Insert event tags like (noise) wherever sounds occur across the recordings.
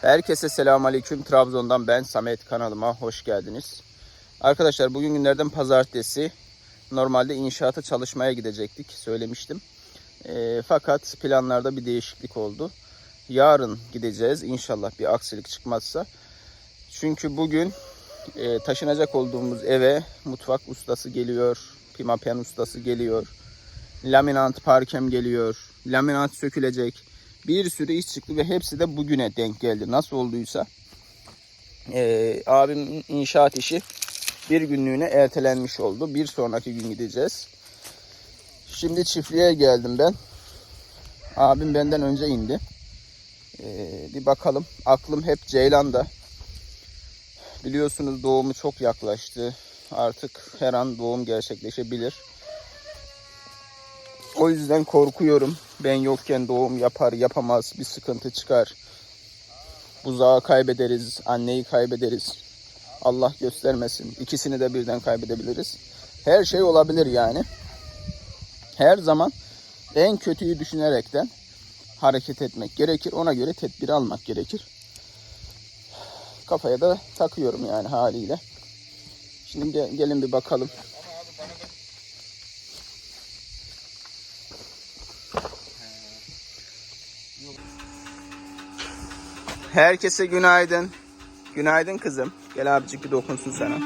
Herkese selamünaleyküm. Trabzon'dan ben Samet kanalıma hoş geldiniz. Arkadaşlar bugün günlerden pazartesi. Normalde inşaata çalışmaya gidecektik söylemiştim. Eee, fakat planlarda bir değişiklik oldu. Yarın gideceğiz inşallah bir aksilik çıkmazsa. Çünkü bugün eee, taşınacak olduğumuz eve mutfak ustası geliyor. Pimapen ustası geliyor. Laminant parkem geliyor. Laminat sökülecek. Bir sürü iş çıktı ve hepsi de bugüne denk geldi. Nasıl olduysa. Ee, abimin inşaat işi bir günlüğüne ertelenmiş oldu. Bir sonraki gün gideceğiz. Şimdi çiftliğe geldim ben. Abim benden önce indi. Ee, bir bakalım. Aklım hep Ceylan'da. Biliyorsunuz doğumu çok yaklaştı. Artık her an doğum gerçekleşebilir. O yüzden korkuyorum. Ben yokken doğum yapar yapamaz bir sıkıntı çıkar. Buzağı kaybederiz, anneyi kaybederiz. Allah göstermesin. İkisini de birden kaybedebiliriz. Her şey olabilir yani. Her zaman en kötüyü düşünerekten hareket etmek gerekir. Ona göre tedbir almak gerekir. Kafaya da takıyorum yani haliyle. Şimdi gel- gelin bir bakalım. Herkese günaydın. Günaydın kızım. Gel abicik bir dokunsun sana. (laughs)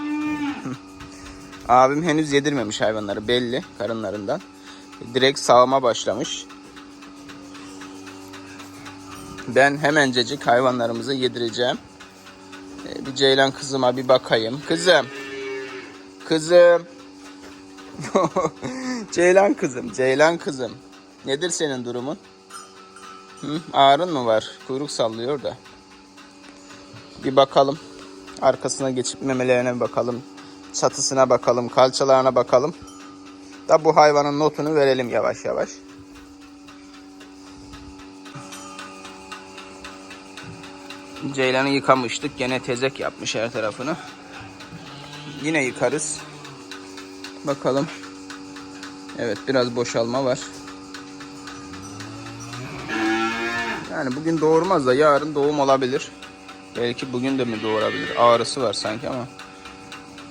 Abim henüz yedirmemiş hayvanları belli karınlarından. Direkt sağıma başlamış. Ben hemencecik hayvanlarımızı yedireceğim. Ee, Bir Ceylan kızıma bir bakayım. Kızım. Kızım. (laughs) Ceylan kızım. Ceylan kızım. Nedir senin durumun? Hı? Ağrın mı var? Kuyruk sallıyor da. Bir bakalım. Arkasına geçip memelerine bakalım. Çatısına bakalım. Kalçalarına bakalım. Da bu hayvanın notunu verelim yavaş yavaş. Ceylan'ı yıkamıştık. Gene tezek yapmış her tarafını. Yine yıkarız. Bakalım. Evet biraz boşalma var. Yani bugün doğurmaz da yarın doğum olabilir. Belki bugün de mi doğurabilir? Ağrısı var sanki ama.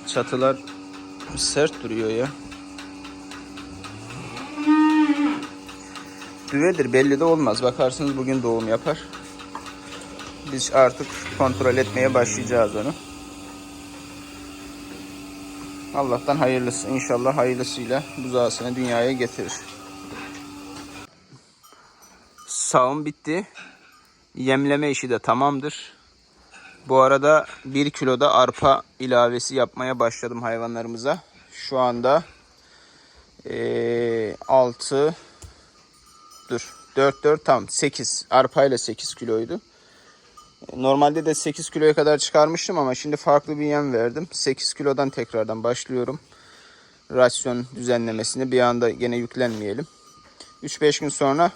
Çatılar sert duruyor ya. Düvedir belli de olmaz. Bakarsınız bugün doğum yapar. Biz artık kontrol etmeye başlayacağız onu. Allah'tan hayırlısı. İnşallah hayırlısıyla buzağısını dünyaya getirir. Sağım bitti. Yemleme işi de tamamdır. Bu arada 1 kiloda arpa ilavesi yapmaya başladım hayvanlarımıza. Şu anda 6 dur 4 4 tam 8 arpayla 8 kiloydu. Normalde de 8 kiloya kadar çıkarmıştım ama şimdi farklı bir yem verdim. 8 kilodan tekrardan başlıyorum. Rasyon düzenlemesini bir anda gene yüklenmeyelim. 3-5 gün sonra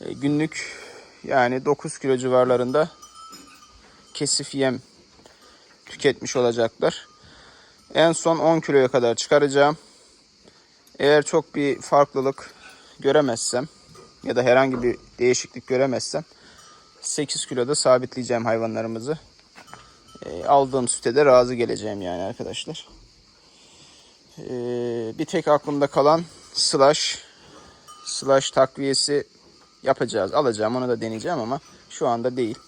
e, günlük yani 9 kilo civarlarında kesif yem tüketmiş olacaklar. En son 10 kiloya kadar çıkaracağım. Eğer çok bir farklılık göremezsem ya da herhangi bir değişiklik göremezsem 8 kiloda sabitleyeceğim hayvanlarımızı. E, aldığım süte de razı geleceğim yani arkadaşlar. E, bir tek aklımda kalan slash slash takviyesi yapacağız. Alacağım onu da deneyeceğim ama şu anda değil.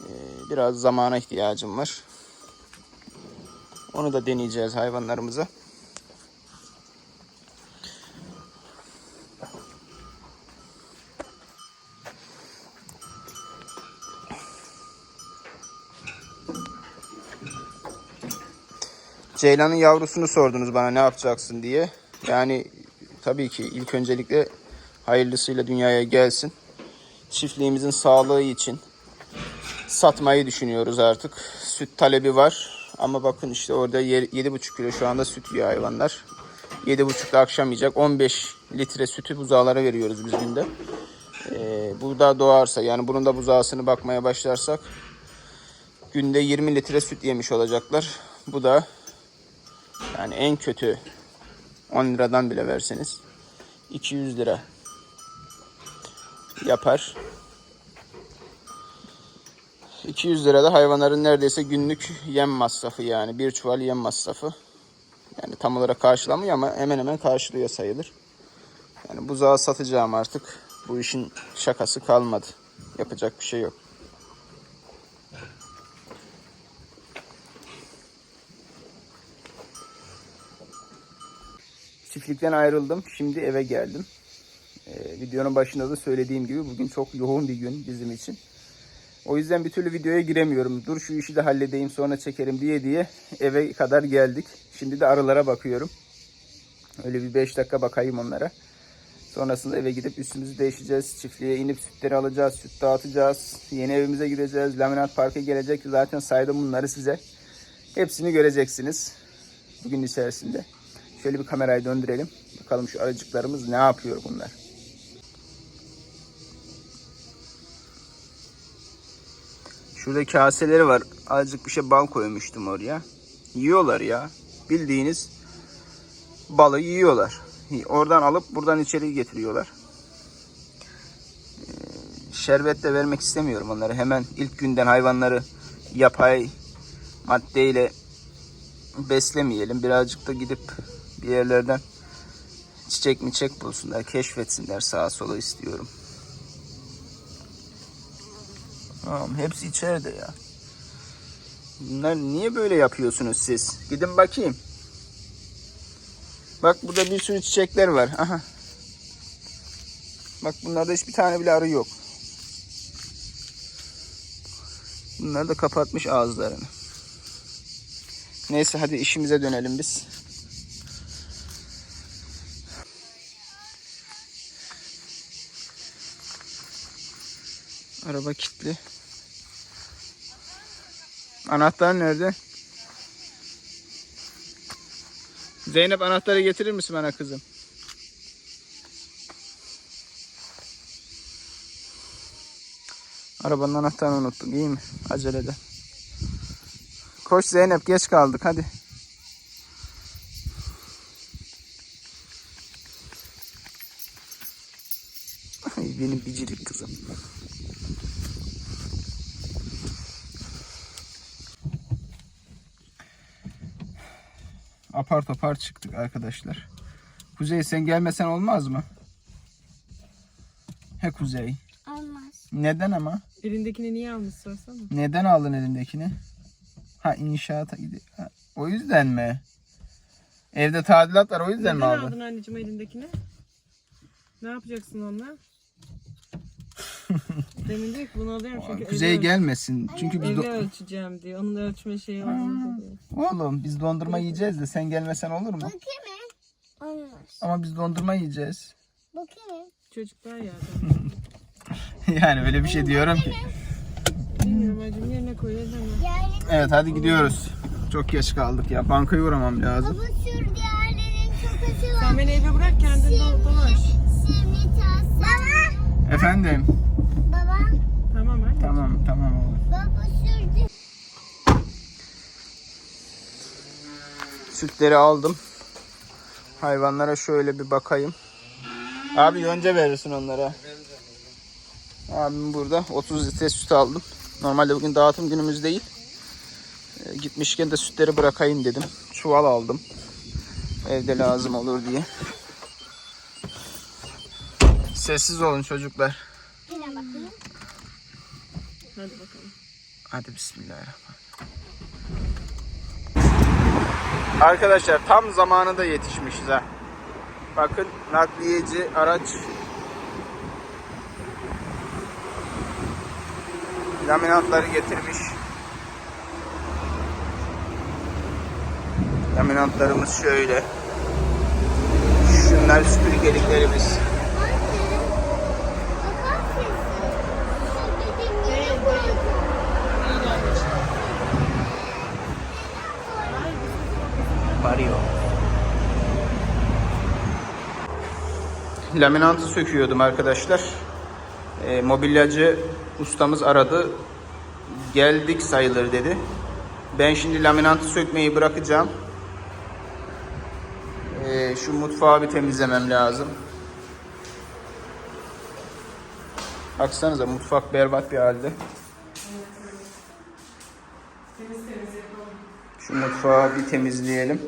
Ee, biraz zamana ihtiyacım var. Onu da deneyeceğiz hayvanlarımıza. Ceylan'ın yavrusunu sordunuz bana ne yapacaksın diye. Yani tabii ki ilk öncelikle hayırlısıyla dünyaya gelsin. Çiftliğimizin sağlığı için satmayı düşünüyoruz artık. Süt talebi var. Ama bakın işte orada yer- 7,5 kilo şu anda süt yiyor hayvanlar. 7,5'da akşam yiyecek. 15 litre sütü buzağlara veriyoruz biz günde. Ee, bu da doğarsa yani bunun da buzağısını bakmaya başlarsak günde 20 litre süt yemiş olacaklar. Bu da yani en kötü 10 liradan bile verseniz 200 lira yapar. 200 lira da hayvanların neredeyse günlük yem masrafı yani. Bir çuval yem masrafı. Yani tam olarak karşılamıyor ama hemen hemen karşılıyor sayılır. Yani buzağı satacağım artık. Bu işin şakası kalmadı. Yapacak bir şey yok. Çiftlikten ayrıldım. Şimdi eve geldim. Ee, videonun başında da söylediğim gibi bugün çok yoğun bir gün bizim için. O yüzden bir türlü videoya giremiyorum. Dur şu işi de halledeyim sonra çekerim diye diye eve kadar geldik. Şimdi de arılara bakıyorum. Öyle bir 5 dakika bakayım onlara. Sonrasında eve gidip üstümüzü değişeceğiz. Çiftliğe inip sütleri alacağız. Süt dağıtacağız. Yeni evimize gideceğiz. Laminat Park'a gelecek. Zaten saydım bunları size. Hepsini göreceksiniz. Bugün içerisinde. Şöyle bir kamerayı döndürelim. Bakalım şu arıcıklarımız ne yapıyor bunlar. Şurada kaseleri var. Azıcık bir şey bal koymuştum oraya. Yiyorlar ya. Bildiğiniz balı yiyorlar. Oradan alıp buradan içeri getiriyorlar. Ee, Şerbet de vermek istemiyorum onlara. Hemen ilk günden hayvanları yapay maddeyle beslemeyelim. Birazcık da gidip bir yerlerden çiçek mi çek bulsunlar, keşfetsinler sağa sola istiyorum. Tamam, hepsi içeride ya. Bunlar niye böyle yapıyorsunuz siz? Gidin bakayım. Bak burada bir sürü çiçekler var. Aha. Bak bunlarda hiçbir tane bile arı yok. Bunlar da kapatmış ağızlarını. Neyse hadi işimize dönelim biz. Araba kilitli. Anahtar nerede? Zeynep anahtarı getirir misin bana kızım? Arabanın anahtarını unuttum. İyi mi? Acelede. Koş Zeynep geç kaldık hadi. Ay benim bicirik kızım. Apar topar çıktık arkadaşlar. Kuzey sen gelmesen olmaz mı? He Kuzey. Olmaz. Neden ama? Elindekini niye almış sorsana. Neden aldın elindekini? Ha inşaata gidiyor. Ha, O yüzden mi? Evde tadilat var o yüzden mi Neden aldın? aldın anneciğim elindekini? Ne yapacaksın onunla? Demin diyor ki bunu alıyorum çünkü Kuzey gelmesin. Çünkü biz do- ölçeceğim diyor. Onun ölçme şeyi diyor. Oğlum biz dondurma yiyeceğiz de sen gelmesen olur mu? Bakayım mı? Olmaz. Ama biz dondurma yiyeceğiz. Bakayım mı? Çocuklar ya. (laughs) yani öyle bir şey diyorum ki. Bilmiyorum acım yerine ama. Evet hadi gidiyoruz. Çok geç kaldık ya. Bankaya uğramam lazım. baba sür diğerlerin çok acı var. Sen beni eve bırak kendin do- dolaş. Baba. Efendim. Baba. Tamam anne. Tamam tamam oğlum. Baba sürdü. Sütleri aldım. Hayvanlara şöyle bir bakayım. Abi önce verirsin onlara. Abim burada 30 litre süt aldım. Normalde bugün dağıtım günümüz değil. Ee, gitmişken de sütleri bırakayım dedim. Çuval aldım. Evde lazım olur diye. Sessiz olun çocuklar. Yine bakayım. Hadi bakalım. Hadi bismillahirrahmanirrahim. Arkadaşlar tam zamanında yetişmişiz ha. Bakın nakliyeci araç laminatları getirmiş. Laminatlarımız şöyle. Şunlar süpürgeliklerimiz. Laminatı söküyordum arkadaşlar. E, mobilyacı ustamız aradı. Geldik sayılır dedi. Ben şimdi laminatı sökmeyi bırakacağım. E, şu mutfağı bir temizlemem lazım. Baksanıza mutfak berbat bir halde. Şu mutfağı bir temizleyelim.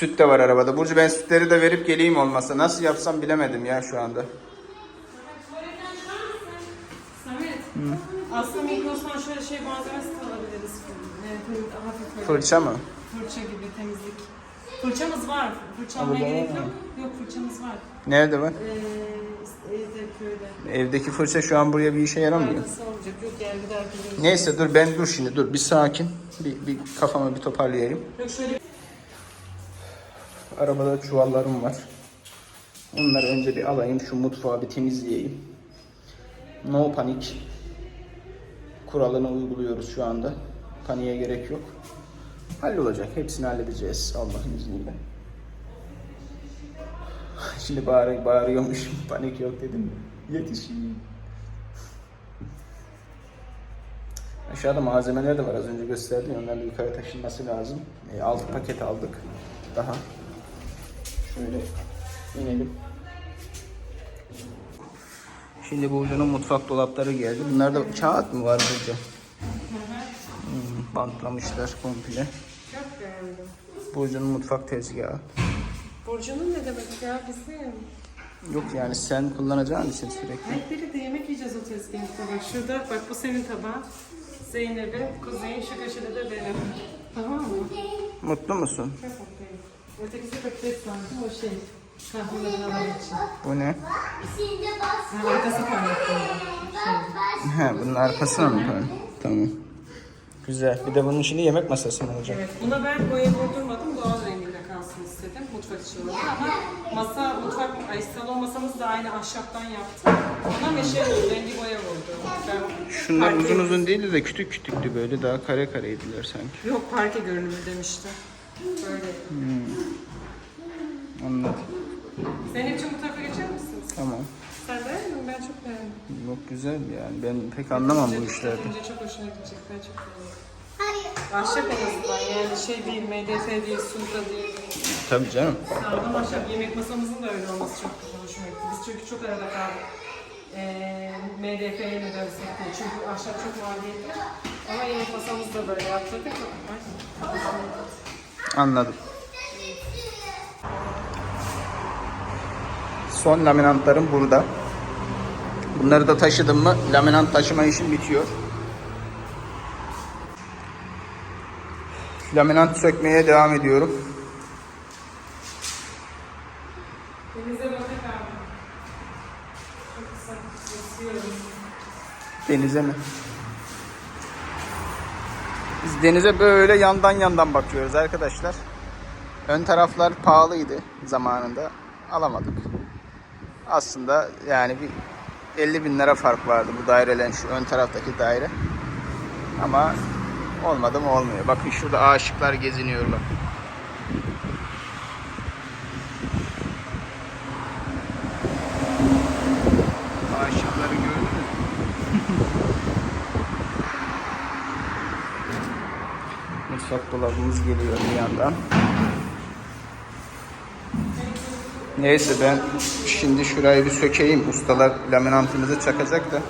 Süt de var arabada. Burcu ben sütleri de verip geleyim olmasa. Nasıl yapsam bilemedim ya şu anda. Samet. Aslında Migros'tan şöyle şey malzemesi de alabiliriz. Yani hafif böyle. Fırça mı? Fırça gibi temizlik. Fırçamız var. Fırça almaya gerek yok. Yok fırçamız var. Nerede var? Ee, evde köyde. Evdeki fırça şu an buraya bir işe yaramıyor. Faydası olacak. Yok gel bir daha. Neyse dur ben dur şimdi dur bir sakin. Bir, bir kafamı bir toparlayayım. Yok şöyle Arabada çuvallarım var. Onları önce bir alayım şu mutfağı bir temizleyeyim. No panik. Kuralını uyguluyoruz şu anda. Paniğe gerek yok. Hallolacak. Hepsini halledeceğiz Allah'ın izniyle. Şimdi bağır, bağırıyormuşum. (laughs) Panik yok dedim. Yetişeyim. Aşağıda malzemeler de var. Az önce gösterdim. Onların yukarı taşınması lazım. E, 6 paket aldık. Daha. Şöyle inelim. Şimdi Burcu'nun mutfak dolapları geldi. Bunlarda kağıt mı var Burcu? Hmm, bantlamışlar komple. çok beğendim. Burcu'nun mutfak tezgahı. Burcu'nun ne demek ya bizim? Yok yani sen kullanacağın için sürekli. Hep birlikte yemek yiyeceğiz o tezgahta. Bak şurada, bak bu senin tabağın. Zeynep'in, Kuzey'in, şu köşede de benim. Tamam mı? Mutlu musun? Çok mutluyum. O şey. İçin. Bu ne? Şimdi bas. Ha, arkası parlak. He, bunun arkasına mı koyayım? Tamam. Güzel. Bir de bunun içinde yemek masası mı olacak? Evet, buna ben boya vurdurmadım. Doğal renginde kalsın istedim. Mutfak için oldu ama masa, mutfak, ay, salon masamız da aynı ahşaptan yaptım. Ona meşe rengi boya vurdu. Ben Şunlar parke- uzun uzun değildi de küçük küçüktü böyle daha kare kareydiler sanki. Yok parke görünümü demişti. Böyle. Anladım. Senin için bu tarafa geçer misiniz? Tamam. Sen beğendin mi? Ben çok beğendim. Yok güzel yani. Ben pek anlamam bu işlerde. Bence çok hoşuna gidecek. Ben çok beğendim. Hayır. Ahşap en azından yani şey değil, MDF değil, sunta değil. Tabii canım. Sağlam ahşap yemek masamızın da öyle olması çok güzel hoşuma gitti. Biz çünkü çok arada kaldık. Ee, MDF'ye mi dönsek diye. Çünkü ahşap çok maliyetli. Ama yemek masamızı da böyle yaptırdık. Ay, Anladım. Son laminantlarım burada. Bunları da taşıdım mı laminant taşıma işim bitiyor. Laminant sökmeye devam ediyorum. Denize mi? Denize böyle yandan yandan bakıyoruz arkadaşlar. Ön taraflar pahalıydı zamanında. Alamadık. Aslında yani bir 50 bin lira fark vardı bu dairelerin şu ön taraftaki daire. Ama olmadı mı olmuyor. Bakın şurada aşıklar geziniyorlar. Mutfak dolabımız geliyor bir yandan. Neyse ben şimdi şurayı bir sökeyim. Ustalar laminantımızı çakacak da.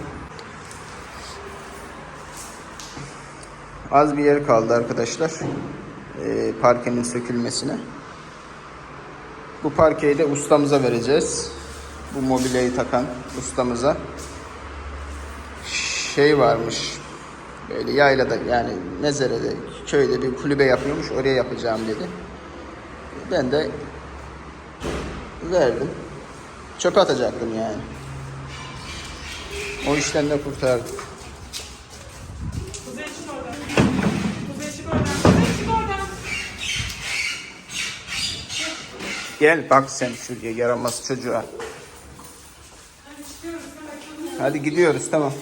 Az bir yer kaldı arkadaşlar. Ee, parkenin sökülmesine. Bu parkeyi de ustamıza vereceğiz. Bu mobilyayı takan ustamıza. Şey varmış. Böyle yaylada yani Nezere'de köyde bir kulübe yapıyormuş oraya yapacağım dedi. Ben de verdim. Çöpe atacaktım yani. O işten de kurtardım. Kuzey çık oradan. Kuzey çık oradan. Kuzey çık oradan. Gel bak sen şuraya yaramaz çocuğa. Hadi gidiyoruz tamam.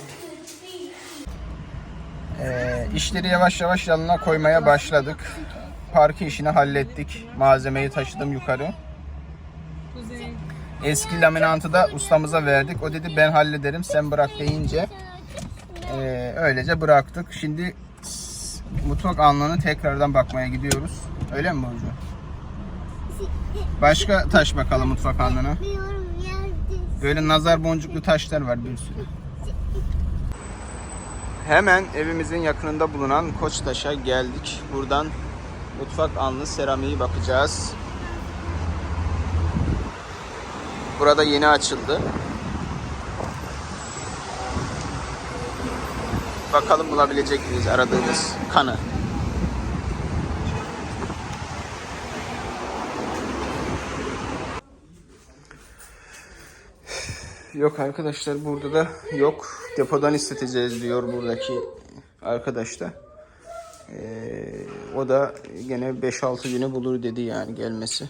Ee, işleri yavaş yavaş yanına koymaya başladık. Parke işini hallettik. Malzemeyi taşıdım yukarı. Eski laminantı da ustamıza verdik. O dedi ben hallederim sen bırak deyince ee, öylece bıraktık. Şimdi mutfak alnını tekrardan bakmaya gidiyoruz. Öyle mi Burcu? Başka taş bakalım mutfak yerde. Böyle nazar boncuklu taşlar var bir sürü. Hemen evimizin yakınında bulunan Koçtaş'a geldik. Buradan mutfak anlı seramiği bakacağız. Burada yeni açıldı. Bakalım bulabilecek miyiz aradığımız kanı. Yok arkadaşlar burada da yok. Depodan isteteceğiz diyor buradaki arkadaş da. Ee, o da gene 5-6 günü bulur dedi yani gelmesi.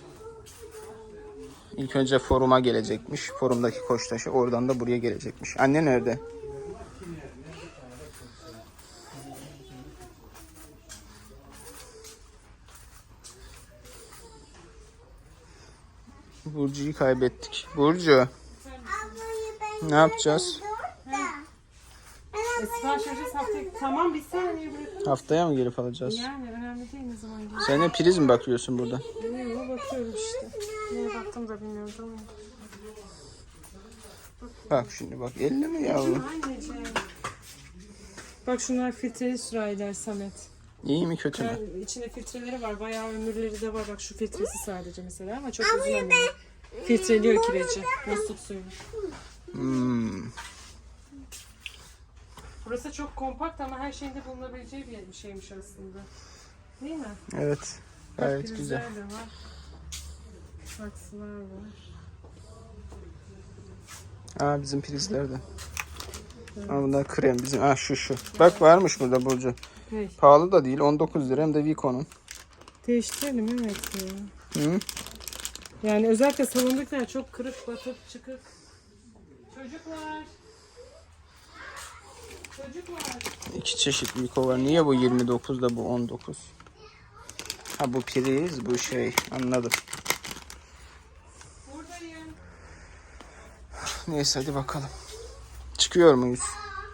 İlk önce foruma gelecekmiş. Forumdaki koçtaşı oradan da buraya gelecekmiş. Anne nerede? Burcu'yu kaybettik. Burcu ne yapacağız? E, vereceğiz haftaya. Tamam bir saniye bırak. Haftaya mı gelip alacağız? Yani önemli değil ne zaman gelir. Sen de priz mi bakıyorsun burada? Bilmiyorum bakıyorum işte. Neye baktım da bilmiyorum tamam. Bak şimdi bak elle mi yavrum? Anneciğim. Bak şunlar filtreli sürahiler Samet. İyi mi kötü mü? Ben, içinde filtreleri var. Bayağı ömürleri de var. Bak şu filtresi sadece mesela ama çok uzun ömürlü. Filtreliyor kireci. Musluk suyunu. Hmm. Burası çok kompakt ama her şeyin de bulunabileceği bir şeymiş aslında. Değil mi? Evet. Gayet prizler güzel. de var. Saksılar var. Aa bizim prizler de. Aa bunlar krem bizim. Aa şu şu. Bak varmış burada Burcu. Hey, Pahalı da değil 19 lira hem de Vico'nun. değiştirelim evet ya. Hı? Yani özellikle salondakiler çok kırık, batık, çıkık. Çocuklar. Çocuklar. İki çeşit Vico var. Niye bu 29 da bu 19? Ha bu priz bu şey anladım. Buradayım. Neyse hadi bakalım. Çıkıyor muyuz?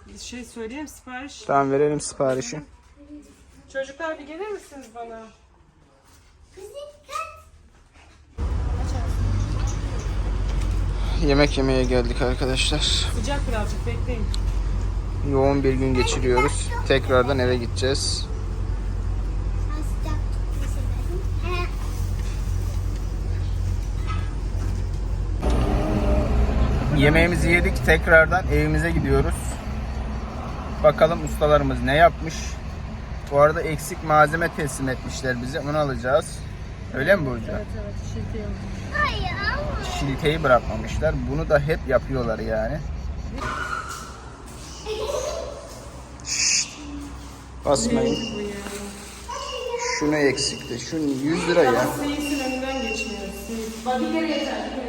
Bir şey söyleyeyim sipariş. Tamam verelim siparişi. Çocuklar bir gelir misiniz bana? Yemek yemeye geldik arkadaşlar. Sıcak birazcık bekleyin. Yoğun bir gün geçiriyoruz. Tekrardan eve gideceğiz. Yemeğimizi yedik. Tekrardan evimize gidiyoruz. Bakalım ustalarımız ne yapmış. Bu arada eksik malzeme teslim etmişler bize. Onu alacağız. Öyle mi Burcu? Evet evet şirketi. Hayır ama. Şiliteyi bırakmamışlar. Bunu da hep yapıyorlar yani. Şşt. Basmayın. Şunu eksikti. Şunu 100 lira ya.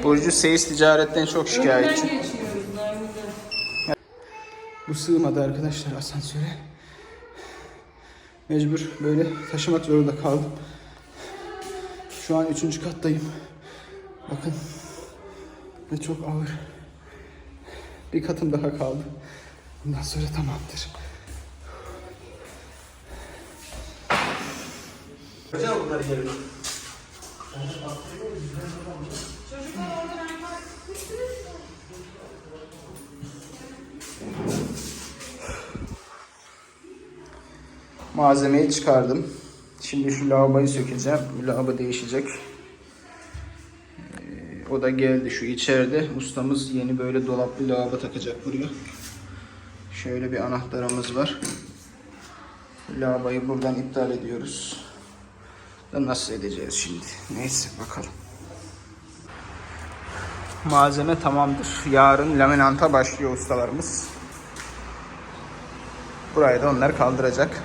Burcu Seyis ticaretten çok şikayetçi. Bu sığmadı arkadaşlar asansöre. Mecbur böyle taşımak zorunda kaldım. Şu an üçüncü kattayım. Bakın. Ve çok ağır. Bir katım daha kaldı. Bundan sonra tamamdır. Çocuklar orada ben var. Malzemeyi çıkardım. Şimdi şu lavaboyu sökeceğim. Lavabo değişecek. O da geldi şu içeride. Ustamız yeni böyle dolaplı lavabo takacak buraya. Şöyle bir anahtarımız var. Lavaboyu buradan iptal ediyoruz. Da nasıl edeceğiz şimdi? Neyse bakalım. Malzeme tamamdır. Yarın laminanta başlıyor ustalarımız. Burayı da onlar kaldıracak.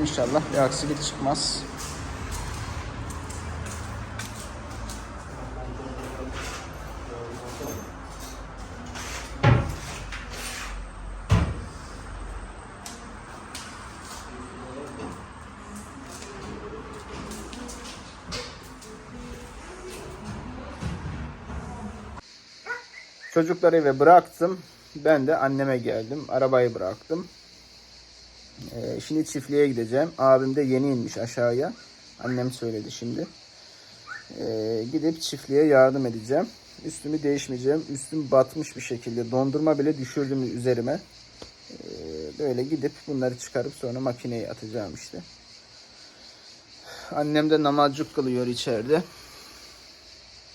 İnşallah bir aksilik çıkmaz. Çocukları eve bıraktım. Ben de anneme geldim. Arabayı bıraktım. Ee, şimdi çiftliğe gideceğim. Abim de yeni inmiş aşağıya. Annem söyledi şimdi. Ee, gidip çiftliğe yardım edeceğim. Üstümü değişmeyeceğim. Üstüm batmış bir şekilde. Dondurma bile düşürdüm üzerime. Ee, böyle gidip bunları çıkarıp sonra makineye atacağım işte. Annem de namazcuk kılıyor içeride.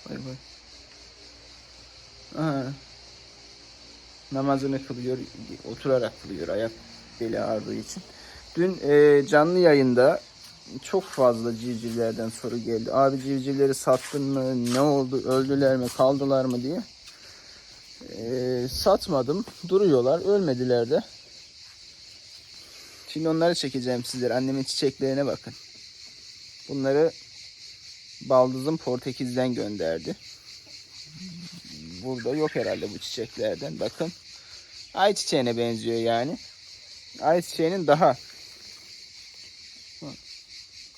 Bay bay. Aha. Namazını kılıyor. Oturarak kılıyor. Ayak beli ağrıdığı için. Dün e, canlı yayında çok fazla civcivlerden soru geldi. Abi civcivleri sattın mı? Ne oldu? Öldüler mi? Kaldılar mı diye. E, satmadım. Duruyorlar. Ölmediler de. Şimdi onları çekeceğim sizlere. Annemin çiçeklerine bakın. Bunları baldızım Portekiz'den gönderdi. Burada yok herhalde bu çiçeklerden. Bakın. Ay çiçeğine benziyor yani. Ay çiçeğinin daha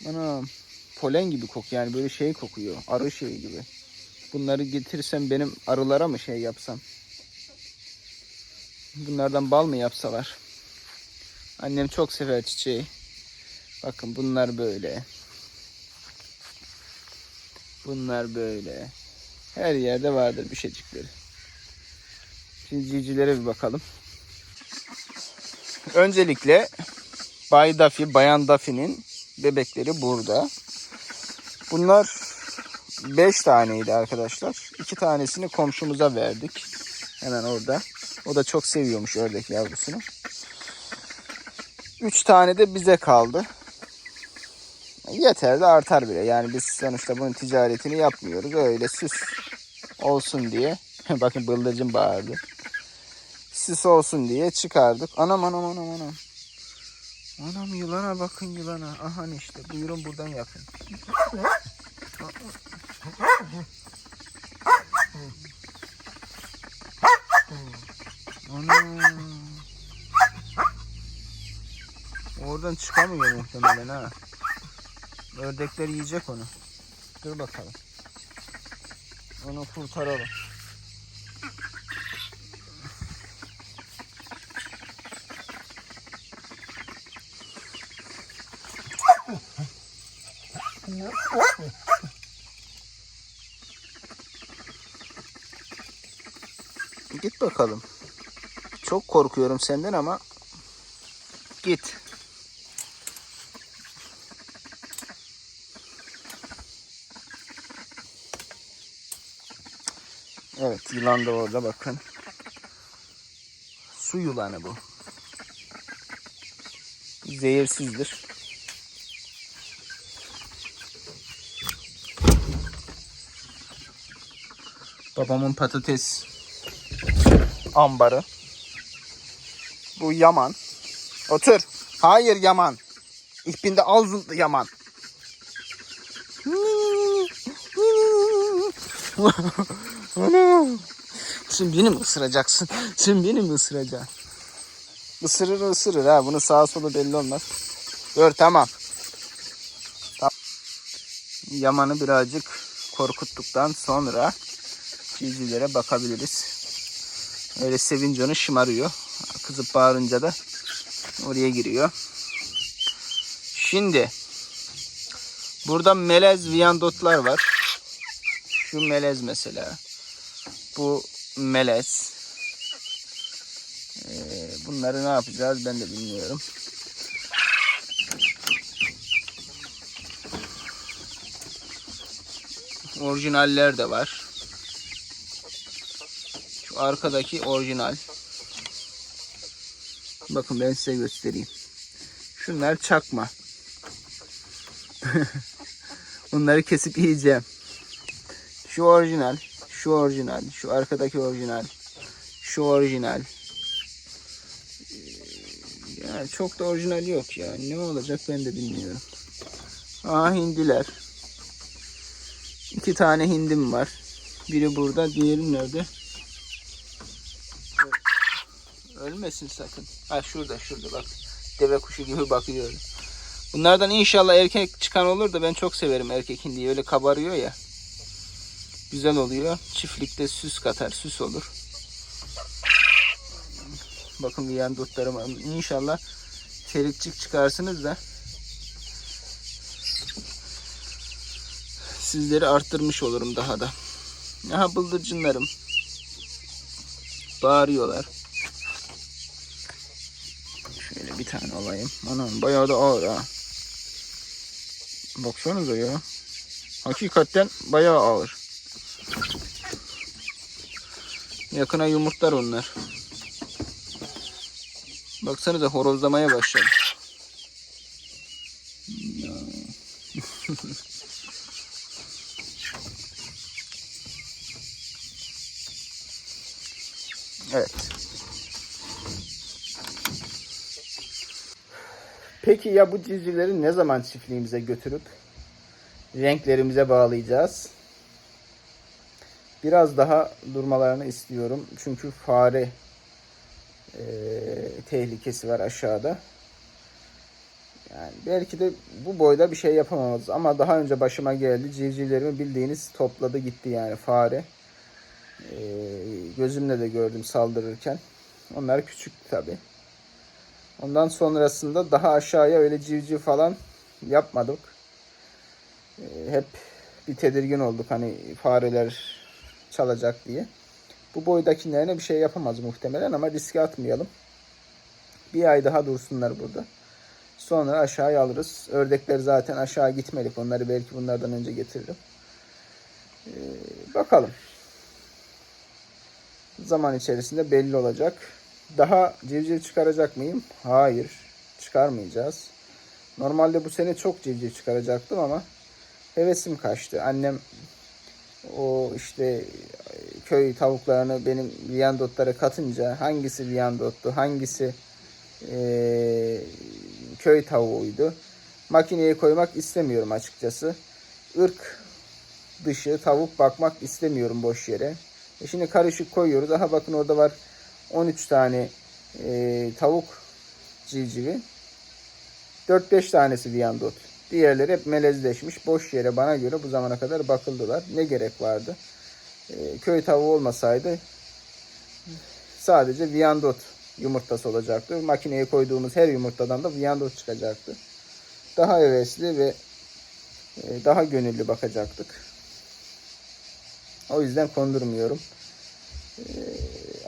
Ana polen gibi kok yani böyle şey kokuyor. Arı şeyi gibi. Bunları getirsem benim arılara mı şey yapsam? Bunlardan bal mı yapsalar? Annem çok sever çiçeği. Bakın bunlar böyle. Bunlar böyle. Her yerde vardır bir şeycikleri. Şimdi civcivlere bir bakalım. Öncelikle Bay Daffy, Bayan Daffy'nin bebekleri burada. Bunlar 5 taneydi arkadaşlar. 2 tanesini komşumuza verdik. Hemen orada. O da çok seviyormuş ördek yavrusunu. 3 tane de bize kaldı. Yeter de artar bile. Yani biz sonuçta bunun ticaretini yapmıyoruz. Öyle süs olsun diye. (laughs) Bakın bıldırcın bağırdı. Süs olsun diye çıkardık. Anam anam anam anam. Anam yılana bakın yılana. Aha işte buyurun buradan yapın. Ana. Oradan çıkamıyor muhtemelen ha. Ördekler yiyecek onu. Dur bakalım. Onu kurtaralım. Git bakalım. Çok korkuyorum senden ama git. Evet yılan da orada bakın. Su yılanı bu. Zehirsizdir. Babamın patates ambarı. Bu Yaman. Otur. Hayır Yaman. Ich bin der Ausund Yaman. (laughs) Ana. Sen beni mi ısıracaksın? Sen beni mi ısıracaksın? Isırır ısırır ha. Bunu sağa sola belli olmaz. Dur tamam. tamam. Yaman'ı birazcık korkuttuktan sonra civcivlere bakabiliriz. Öyle sevince onu şımarıyor. Kızıp bağırınca da oraya giriyor. Şimdi burada melez viyandotlar var. Şu melez mesela. Bu melez. Ee, bunları ne yapacağız ben de bilmiyorum. Orijinaller de var. Şu arkadaki orijinal. Bakın ben size göstereyim. Şunlar çakma. (laughs) Bunları kesip yiyeceğim. Şu orijinal, şu orijinal, şu arkadaki orijinal, şu orijinal. Ee, Yani çok da orijinal yok ya. Ne olacak ben de bilmiyorum. Aa hindiler. İki tane hindim var. Biri burada, diğeri nerede? Ölmesin sakın. Ha şurada şurada bak. Deve kuşu gibi bakıyor. Bunlardan inşallah erkek çıkan olur da ben çok severim erkek hindiyi. Öyle kabarıyor ya. Güzel oluyor. Çiftlikte süs katar, süs olur. Bakın bir yan dutlarıma. İnşallah terikçik çıkarsınız da sizleri arttırmış olurum daha da. Aha bıldırcınlarım. Bağırıyorlar. Şöyle bir tane alayım. Anam bayağı da ağır ha. Baksanıza ya. Hakikaten bayağı ağır. Yakına yumurtlar onlar. Baksanıza horozlamaya başladı. (laughs) Evet. Peki ya bu civcivleri ne zaman çiftliğimize götürüp renklerimize bağlayacağız? Biraz daha durmalarını istiyorum. Çünkü fare eee, tehlikesi var aşağıda. Yani belki de bu boyda bir şey yapamamız ama daha önce başıma geldi. Civcivlerimi bildiğiniz topladı gitti yani fare. Eee, gözümle de gördüm saldırırken. Onlar küçüktü tabi. Ondan sonrasında daha aşağıya öyle civciv falan yapmadık. Eee, hep bir tedirgin olduk hani fareler çalacak diye. Bu boydakilerine bir şey yapamaz muhtemelen ama riske atmayalım. Bir ay daha dursunlar burada. Sonra aşağıya alırız. Ördekler zaten aşağı gitmedik. Onları belki bunlardan önce getiririm. Ee, bakalım. Zaman içerisinde belli olacak. Daha civciv çıkaracak mıyım? Hayır. Çıkarmayacağız. Normalde bu sene çok civciv çıkaracaktım ama hevesim kaçtı. Annem o işte köy tavuklarını benim viyandotlara katınca hangisi viyandottu, hangisi eee, köy tavuğuydu. Makineye koymak istemiyorum açıkçası. Irk dışı tavuk bakmak istemiyorum boş yere. E şimdi karışık koyuyoruz. Aha bakın orada var 13 tane eee, tavuk civcivi. 4-5 tanesi viyandot. Diğerleri hep melezleşmiş. Boş yere bana göre bu zamana kadar bakıldılar. Ne gerek vardı? Ee, köy tavuğu olmasaydı sadece viyandot yumurtası olacaktı. Makineye koyduğumuz her yumurtadan da viyandot çıkacaktı. Daha hevesli ve e, daha gönüllü bakacaktık. O yüzden kondurmuyorum. Ee,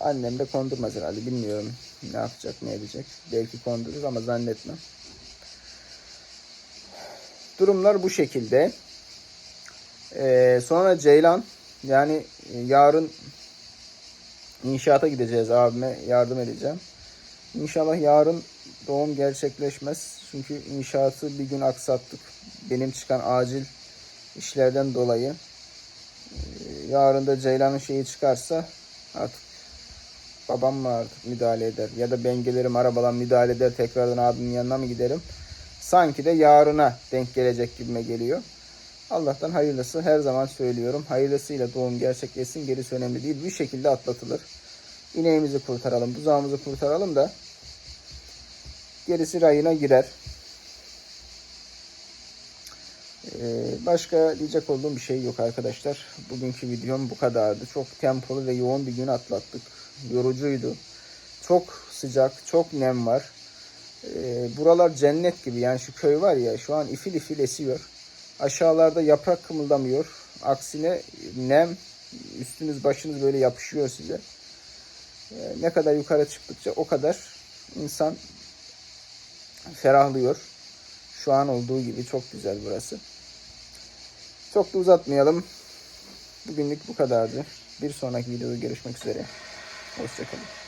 annem de kondurmaz herhalde. Bilmiyorum ne yapacak ne edecek. Belki kondurur ama zannetmem. Durumlar bu şekilde. Ee, sonra Ceylan yani e, yarın inşaata gideceğiz abime yardım edeceğim. İnşallah yarın doğum gerçekleşmez. Çünkü inşaatı bir gün aksattık. Benim çıkan acil işlerden dolayı. Ee, yarın da Ceylan'ın şeyi çıkarsa artık babam mı artık müdahale eder ya da ben gelirim arabadan müdahale eder tekrardan abimin yanına mı giderim? Sanki de yarına denk gelecek gibime geliyor. Allah'tan hayırlısı her zaman söylüyorum. Hayırlısıyla doğum gerçekleşsin gerisi önemli değil. Bir şekilde atlatılır. İneğimizi kurtaralım, buzağımızı kurtaralım da gerisi rayına girer. Ee, başka diyecek olduğum bir şey yok arkadaşlar. Bugünkü videom bu kadardı. Çok tempolu ve yoğun bir gün atlattık. Yorucuydu. Çok sıcak, çok nem var. Ee, buralar cennet gibi. Yani şu köy var ya şu an ifil ifil esiyor. Aşağılarda yaprak kımıldamıyor. Aksine nem üstünüz başınız böyle yapışıyor size. Ee, ne kadar yukarı çıktıkça o kadar insan ferahlıyor. Şu an olduğu gibi çok güzel burası. Çok da uzatmayalım. Bugünlük bu kadardı. Bir sonraki videoda görüşmek üzere. Hoşçakalın.